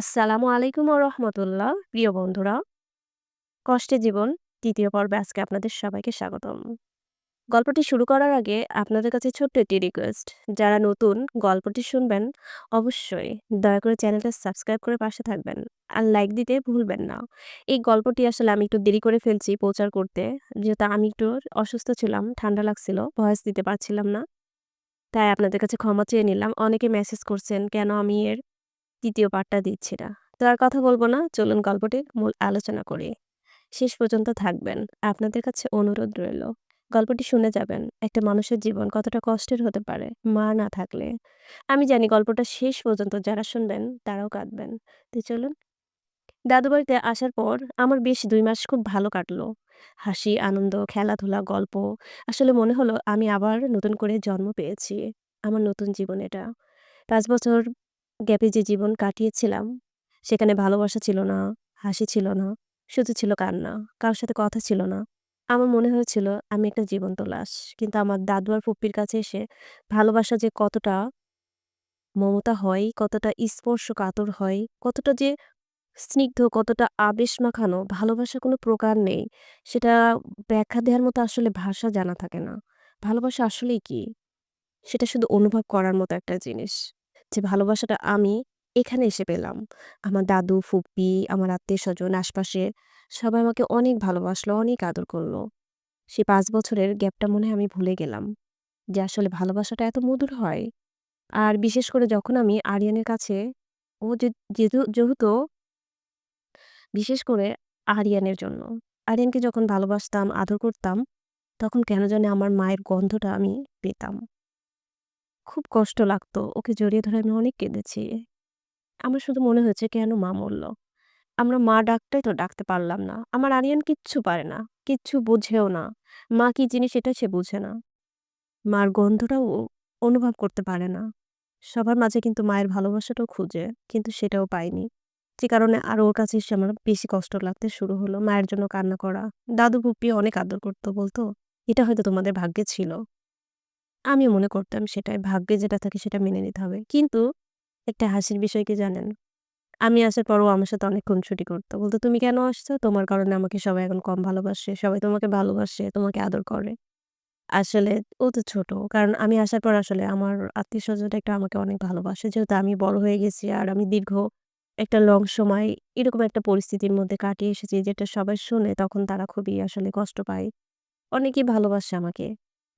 আসসালামু আলাইকুম ওয়া রাহমাতুল্লাহ। প্রিয় বন্ধুরা, কষ্টে জীবন তৃতীয় পর্বে আজকে আপনাদের সবাইকে স্বাগতম। গল্পটি শুরু করার আগে আপনাদের কাছে ছোট্ট একটি রিকোয়েস্ট। যারা নতুন গল্পটি শুনবেন, অবশ্যই দয়া করে চ্যানেলটা সাবস্ক্রাইব করে পাশে থাকবেন। আর লাইক দিতে ভুলবেন না। এই গল্পটি আসলে আমি একটু দেরি করে ফেলছি প্রচার করতে। যেহেতু আমি একটু অসুস্থ ছিলাম, ঠান্ডা লাগছিল, ভয়েস দিতে পারছিলাম না। তাই আপনাদের কাছে ক্ষমা চেয়ে নিলাম। অনেকে মেসেজ করছেন কেন আমি এর ৩য় পার্টটা দিচ্ছি না। তো আর কথা বলব না, চলুন গল্পটির মূল আলোচনা করি। শেষ পর্যন্ত থাকবেন। আপনাদের কাছে অনুরোধ রইল। গল্পটি শুনে যাবেন। একটা মানুষের জীবন কতটা কষ্টের হতে পারে মা না থাকলে। আমি জানি গল্পটা শেষ পর্যন্ত যারা শুনবেন তারাও কাঁদবেন। তো চলুন। দাদু বাড়িতে আসার পর আমার বেশ দুই মাস খুব ভালো কাটলো। হাসি, আনন্দ, খেলাধুলা, গল্প। আসলে মনে হলো আমি আবার নতুন করে জন্ম পেয়েছি। আমার নতুন জীবন এটা। পাঁচ বছর গ্যাপে যে জীবন কাটিয়েছিলাম, সেখানে ভালোবাসা ছিল না, হাসি ছিল না, শুধু ছিল কান্না। কারও সাথে কথা ছিল না। আমার মনে হয়েছিল আমি একটা জীবন্ত লাশ। কিন্তু আমার দাদু আর ফুপ্পির কাছে এসে ভালোবাসা যে কতটা মমতা হয়, কতটা স্পর্শ কাতর হয়, কতটা যে স্নিগ্ধ, কতটা আবেশ মাখানো, ভালোবাসা কোনো প্রকার নেই। সেটা ব্যাখ্যা দেওয়ার মতো আসলে ভাষা জানা থাকে না। ভালোবাসা আসলেই কী? সেটা শুধু অনুভব করার মতো একটা জিনিস। যে ভালোবাসাটা আমি এখানে এসে পেলাম। আমার দাদু, ফুপ্পি, আমার আত্মীয় স্বজন আশপাশের সবাই আমাকে অনেক ভালোবাসলো, অনেক আদর করল। সেই পাঁচ বছরের গ্যাপটা মনে আমি ভুলে গেলাম। যে আসলে ভালোবাসাটা এত মধুর হয়। আর বিশেষ করে যখন আমি আরিয়ানের কাছে ও যেহেতু বিশেষ করে আরিয়ানের জন্য। আরিয়ানকে যখন ভালোবাসতাম, আদর করতাম, তখন কেন জানি আমার মায়ের গন্ধটা আমি পেতাম। খুব কষ্ট লাগতো। ওকে জড়িয়ে ধরে আমি অনেক কেঁদেছি। আমার শুধু মনে হয়েছে কেন মা মরল? আমরা মা ডাকটাই তো ডাকতে পারলাম না। আমার আরিয়ান কিচ্ছু পারে না। কিচ্ছু বোঝেও না। মা কি জিনিস এটা সে বুঝে না। মার গন্ধটাও অনুভব করতে পারে না। সবার মাঝে কিন্তু মায়ের ভালোবাসাটাও খুঁজে। কিন্তু সেটাও পায়নি। যে কারণে আরও ওর কাছে এসে আমার বেশি কষ্ট লাগতে শুরু হলো। মায়ের জন্য কান্না করা। দাদু ফুপ্পি অনেক আদর করতো বলতো, "এটা হয়তো তোমাদের ভাগ্যে ছিল।" আমিও মনে করতাম সেটাই। ভাগ্যে যেটা থাকে সেটা মেনে নিতে হবে। কিন্তু একটা হাসির বিষয় কি জানেন? আমি আসার পরও আমার সাথে অনেক খুনসুটি করতো বলতো "তুমি কেন আসছো? তোমার কারণে আমাকে সবাই এখন কম ভালোবাসে। সবাই তোমাকে ভালোবাসে, তোমাকে আদর করে।" আসলে ও তো ছোট। কারণ আমি আসার পর আসলে আমার আত্মীয় স্বজনটা একটু আমাকে অনেক ভালোবাসে। যেহেতু আমি বড় হয়ে গেছি আর আমি দীর্ঘ একটা লং সময় এরকম একটা পরিস্থিতির মধ্যে কাটিয়ে এসেছি যেটা সবাই শোনে তখন তারা খুবই আসলে কষ্ট পায়। অনেকেই ভালোবাসে আমাকে।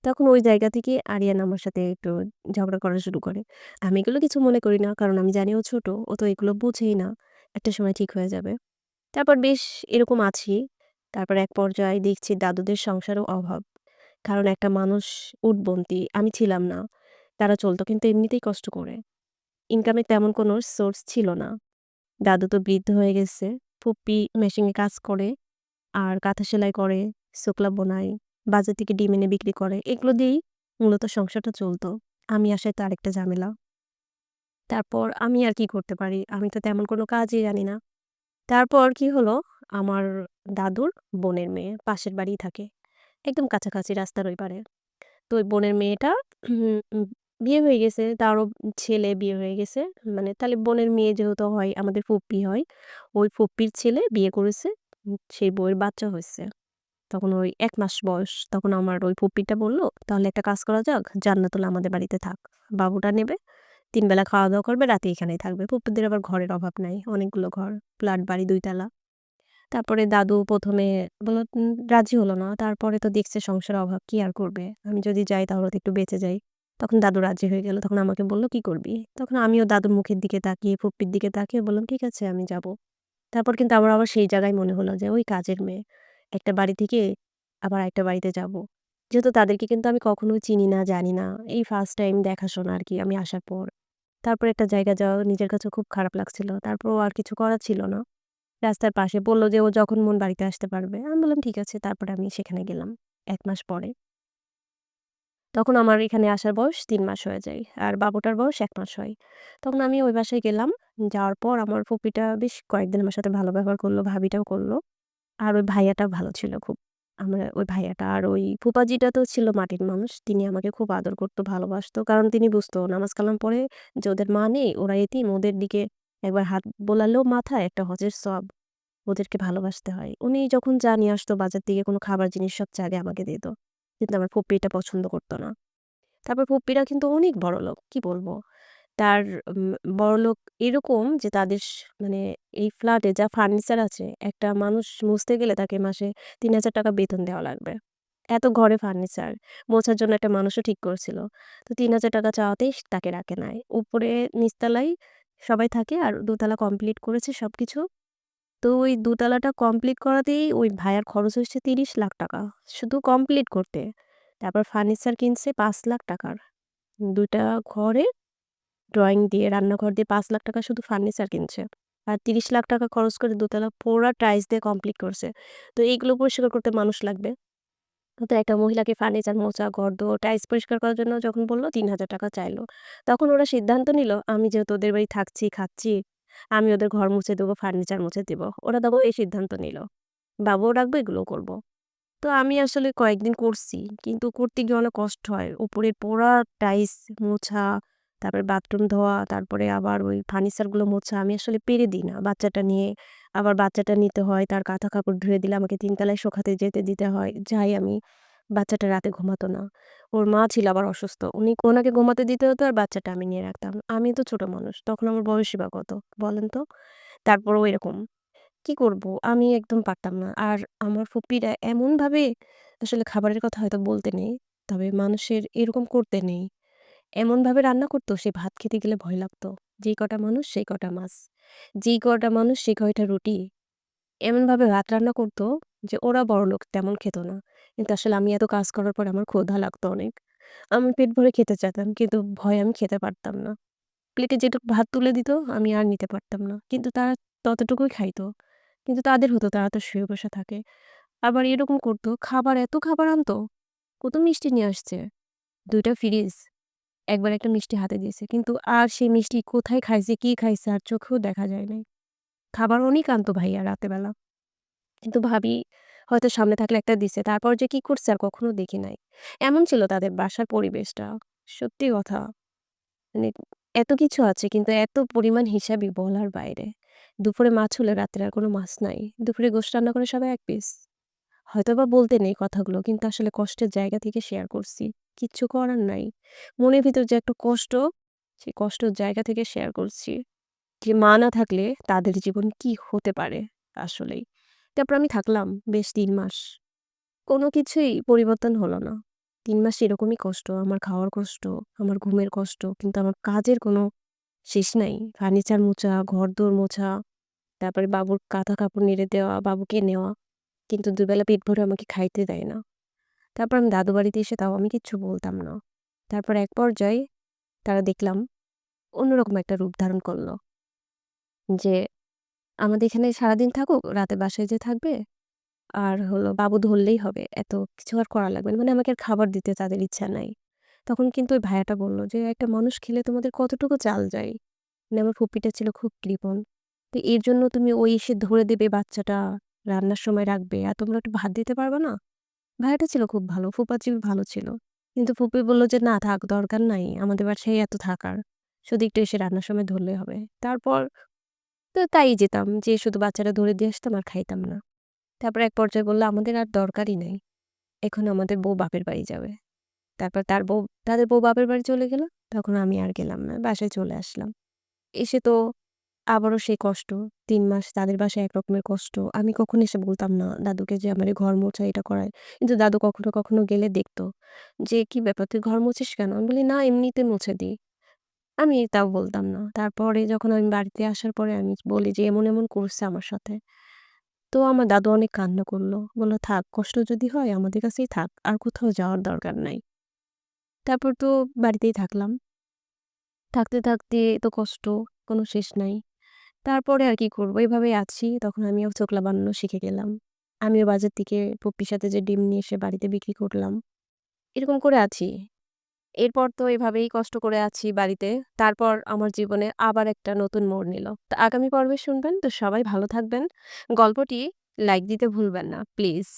তখন ওই জায়গা থেকে আরিয়ান আমার সাথে একটু ঝগড়া করা শুরু করে। আমি এগুলো কিছু মনে করি না। কারণ আমি জানি ও ছোট। ও তো এগুলো বুঝেই না। একটা সময় ঠিক হয়ে যাবে। তারপর বেশ এরকম আছি। তারপর এক পর্যায়ে দেখছি দাদুদের সংসারও অভাব। কারণ একটা মানুষ উটবন্তি, আমি ছিলাম না। তারা চলতো কিন্তু এমনিতেই কষ্ট করে। ইনকামের তেমন কোনো সোর্স ছিল না। দাদু তো বৃদ্ধ হয়ে গেছে। ফুপ্পি মেশিনে কাজ করে, আর কাঁথা সেলাই করে, শুকলা বোনায়, বাজার থেকে ডিম এনে বিক্রি করে। এগুলো দিয়েই মূলত সংসারটা চলতো আমি আসায় তো আরেকটা ঝামেলা। তারপর আমি আর কি করতে পারি? আমি তো তেমন কোনো কাজই জানি না। তারপর কি হলো? আমার দাদুর বোনের মেয়ে পাশের বাড়িই থাকে। একদম কাছাকাছি রাস্তার ওই পারে। তো ওই বোনের মেয়েটা বিয়ে হয়ে গেছে। তারও ছেলে বিয়ে হয়ে গেছে। মানে তাহলে বোনের মেয়ে যেহেতু হয়, আমাদের ফুপ্পি হয়। ওই ফুপ্পির ছেলে বিয়ে করেছে। সেই বউয়ের বাচ্চা হইছে। তখন ওই এক মাস বয়স। তখন আমার ওই ফুপ্পিটা বলল, "তাহলে একটা কাজ করা যাক, জান্নাতুল আমাদের বাড়িতে থাক। বাবুটা নেবে, ৩ বেলা খাওয়া-দাওয়া করবে, রাতে এখানেই থাকবে।" ফুপ্পিদের আবার ঘরের অভাব নাই। অনেকগুলো ঘর। ফ্ল্যাট বাড়ি দুইতলা তারপরে দাদু ১ম এ বলল রাজি হলো না। তারপরে তো দেখছে সংসারে অভাব, কি আর করবে? আমি যদি যাই তাহলে তো একটু বেঁচে যাই। তখন দাদু রাজি হয়ে গেল। তখন আমাকে বলল, "কি করবি?" তখন আমিও দাদুর মুখের দিকে তাকিয়ে, ফুপ্পির দিকে তাকিয়ে বললাম, "ঠিক আছে আমি যাব।" তারপর কিন্তু আমার আবার সেই জায়গায় মনে হলো যে ওই কাজের মেয়ে। একটা বাড়ি থেকে আবার আরেকটা বাড়িতে যাব। যেহেতু তাদেরকে কিন্তু আমি কখনো চিনি না, জানি না। এই ফার্স্ট টাইম দেখাশোনা আরকি আমি আসার পর। তারপর একটা জায়গা যাওয়া নিজের কাছেও খুব খারাপ লাগছিল। তারপরও আর কিছু করার ছিল না। রাস্তার পাশে বলল যে ও যখন মন বাড়িতে আসতে পারবে। আমি বললাম, "ঠিক আছে।" তারপরে আমি সেখানে গেলাম ১ মাস পরে। তখন আমার এখানে আসার বয়স ৩ মাস হয়ে যায়। আর বাবুটার বয়স ১ মাস হয়। তখন আমি ওই বাসায় গেলাম। যাওয়ার পর আমার ফুপ্পিটা বেশ কয়েকদিন আমার সাথে ভালো ব্যবহার করল, ভাবিটাও করল। আর ওই ভাইয়াটা ভালো ছিল খুব। আমরা ওই ভাইয়াটা আর ওই ফুপাজিটা তো ছিল মাটির মানুষ। তিনি আমাকে খুব আদর করত, ভালোবাসতো কারণ তিনি বুঝতো নামাজ কালাম পড়ে যে ওদের মা নেই, ওরা এতিম, ওদের দিকে একবার হাত বোলালেও মাথায় একটা হজের সব ওদেরকে ভালোবাসতে হয়। উনি যখন যা নিয়ে আসতো বাজার থেকে কোনো খাবার জিনিস সবচেয়ে আগে আমাকে দিত। কিন্তু আমার ফুপ্পি এটা পছন্দ করতো না। তারপর ফুপ্পিরা কিন্তু অনেক বড়লোক। কি বলব? তার উম বড়লোক এরকম যে তাদের মানে এই ফ্ল্যাটে যা ফার্নিচার আছে, একটা মানুষ মুছতে গেলে তাকে মাসে ৳৩,০০০ বেতন দেওয়া লাগবে। এত ঘরে ফার্নিচার। মোছার জন্য একটা মানুষও ঠিক করেছিল। তো ৳৩,০০০ চাওয়াতেই তাকে রাখে নাই। উপরে নিচতলায় সবাই থাকে আর দোতলা কমপ্লিট করেছে সবকিছু। তো ওই দোতলাটা কমপ্লিট করাতেই ওই ভাইয়ার খরচ হয়েছে ৳৩০,০০,০০০ শুধু কমপ্লিট করতে। তারপর ফার্নিচার কিনছে ৳৫,০০,০০০ র। ২ টা ঘরে ড্রয়িং দিয়ে, রান্নাঘর দিয়ে পাঁচ লাখ টাকা শুধু ফার্নিচার কিনছে। আর তিরিশ লাখ টাকা খরচ করে দোতলা পুরা টাইলস দিয়ে কমপ্লিট করছে। তো এইগুলো পরিষ্কার করতে মানুষ লাগবে। তো একটা মহিলাকে ফার্নিচার মোছা, ঘর-দোর, টাইলস পরিষ্কার করার জন্য যখন বলল তিন হাজার টাকা চাইলো তখন ওরা সিদ্ধান্ত নিল আমি যেহেতু ওদের বাড়ি থাকছি, খাচ্ছি, আমি ওদের ঘর মুছে দেবো, ফার্নিচার মুছে দেবো ওরা দেবো এই সিদ্ধান্ত নিল। বাবুও রাখব, এগুলো করব। তো আমি আসলে কয়েকদিন করছি। কিন্তু করতে গিয়ে অনেক কষ্ট হয়। উপরের পোড়া টাইলস মোছা, তারপরে বাথরুম ধোয়া, তারপরে আবার ওই ফার্নিচারগুলো মোছা। আমি আসলে পেরে দিই না বাচ্চাটা নিয়ে। আবার বাচ্চাটা নিতে হয়, তার কাঁথা কাপড় ধুয়ে দিলে আমাকে ৩ তলায় শোকাতে যেতে দিতে হয়। যাই আমি। বাচ্চাটা রাতে ঘুমাতো না। ওর মা ছিল আবার অসুস্থ। উনি ওনাকে ঘুমাতে দিতে হতো আর বাচ্চাটা আমি নিয়ে রাখতাম। আমি তো ছোট মানুষ। তখন আমার বয়সই বা কত? বলেন তো? তারপরেও এরকম। কি করব? আমি একদম পারতাম না। আর আমার ফুপ্পিরা এমনভাবে আসলে খাবারের কথা হয়তো বলতে নেই। তবে মানুষের এরকম করতে নেই। এমনভাবে রান্না করতো সে ভাত খেতে গেলে ভয় লাগতো। যেই কটা মানুষ সেই কটা মাছ। যেই কটা মানুষ সেই কয়টা রুটি। এমনভাবে ভাত রান্না করত যে ওরা বড়লোক তেমন খেত না। কিন্তু আসলে আমি এত কাজ করার পরে আমার ক্ষুধা লাগতো অনেক। আমি পেট ভরে খেতে চাইতাম কিন্তু ভয়ে আমি খেতে পারতাম না। প্লেটে যেটুকু ভাত তুলে দিত আমি আর নিতে পারতাম না। কিন্তু তারা ততটুকুই খাইতো। কিন্তু তাদের হতো তারা তো শুয়ে বসে থাকে। আবার এরকম করতো খাবার এত খাবার আনতো, কত মিষ্টি নিয়ে আসছে। দুইটা ফ্রিজ। একবার একটা মিষ্টি হাতে দিয়েছে। কিন্তু আর সেই মিষ্টি কোথায় খাইছে, কি খাইছে আর চোখেও দেখা যায় নাই। খাবার অনেক আনতো ভাইয়া রাতের বেলা। কিন্তু ভাবি হয়তো সামনে থাকলে একটা দিছে। তারপর যে কি করছে আর কখনো দেখি নাই। এমন ছিল তাদের বাসার পরিবেশটা। সত্যি কথা। মানে এত কিছু আছে কিন্তু এত পরিমাণ হিসাবি বলার বাইরে। দুপুরে মাছ হলে রাত্রে আর কোনো মাছ নাই। দুপুরে গোশত রান্না করে সবাই এক পিস। হয়তোবা বলতে নেই কথাগুলো কিন্তু আসলে কষ্টের জায়গা থেকে শেয়ার করছি। কিচ্ছু করার নাই। মনের ভিতর যে একটা কষ্ট, সেই কষ্টের জায়গা থেকে শেয়ার করছি। যে মা না থাকলে তাদের জীবন কি হতে পারে আসলেই। তারপর আমি থাকলাম বেশ তিন মাস। কোনো কিছুই পরিবর্তন হলো না। তিন মাস এরকমই কষ্ট। আমার খাওয়ার কষ্ট, আমার ঘুমের কষ্ট। কিন্তু আমার কাজের কোনো শেষ নাই। ফার্নিচার মোছা, ঘর-দোর মোছা, তারপরে বাবুর কাঁথা কাপড় নেড়ে দেওয়া, বাবুকে নেওয়া। কিন্তু দুবেলা পেট ভরে আমাকে খাইতে দেয় না। তারপর আমি দাদু বাড়িতে এসে তাও আমি কিচ্ছু বলতাম না। তারপর এক পর্যায়ে তারা দেখলাম অন্যরকম একটা রূপ ধারণ করল। যে আমাদের এখানে সারাদিন থাকুক, রাতে বাসায় যেয়ে থাকবে। আর হলো বাবু ধরলেই হবে। এত কিছু আর করা লাগবে। মানে আমাকে আর খাবার দিতে তাদের ইচ্ছা নাই। তখন কিন্তু ওই ভাইয়াটা বলল যে, "একটা মানুষ খেলে তোমাদের কতটুকু চাল যায়?" মানে আমার ফুপ্পিটা ছিল খুব কৃপণ। তো এর জন্য তুমি ওই এসে ধরে দেবে বাচ্চাটা, রান্নার সময় রাখবে। আর তোমরা একটু ভাত দিতে পারবা না? ভাইয়াটা ছিল খুব ভালো। ফুপা ফুপাচ্ছিও ভালো ছিল। কিন্তু ফুপি বলল যে, "না থাক দরকার নাই। আমাদের বাসায় এত থাকার। শুধু একটু এসে রান্নার সময় ধরলেই হবে।" তারপর তো তাই যেতাম। যে শুধু বাচ্চাটা ধরে দিয়ে আসতাম আর খাইতাম না। তারপর এক পর্যায়ে বলল, "আমাদের আর দরকারই নাই। এখন আমাদের বউ বাপের বাড়ি যাবে।" তারপর তার বউ তাদের বউ বাপের বাড়ি চলে গেল। তখন আমি আর গেলাম না। বাসায় চলে আসলাম। এসে তো আবারও সেই কষ্ট। ৩ মাস তাদের বাসায় এক রকমের কষ্ট। আমি কখনো এসে বলতাম না দাদুকে যে আমার ঘর মোছা এটা করায়। কিন্তু দাদু কখনো, কখনো গেলে দেখত। যে, "কি ব্যাপার তুই ঘর মুছিস কেন?" আমি বলি, "না এমনিতে মুছে দিই।" আমি তাও বলতাম না। তারপরে যখন আমি বাড়িতে আসার পরে আমি বলি যে, "এমন, এমন করছে আমার সাথে।" তো আমার দাদু অনেক কান্না করল। বলল, "থাক কষ্ট যদি হয় আমাদের কাছেই থাক। আর কোথাও যাওয়ার দরকার নাই।" তারপর তো বাড়িতেই থাকলাম। থাকতে, থাকতে তো কষ্ট কোনো শেষ নাই। তারপরে আর কি করব এইভাবে আছি। তখন আমিও চোখলা বানানো শিখে গেলাম। আমিও বাজার থেকে পপ্পির সাথে যে ডিম নিয়ে এসে বাড়িতে বিক্রি করলাম। এরকম করে আছি। এরপর তো এভাবেই কষ্ট করে আছি বাড়িতে। তারপর আমার জীবনে আবার একটা নতুন মোড় নিল। তা আগামী পর্বে শুনবেন। তো সবাই ভালো থাকবেন। গল্পটি লাইক দিতে ভুলবেন না, প্লিজ।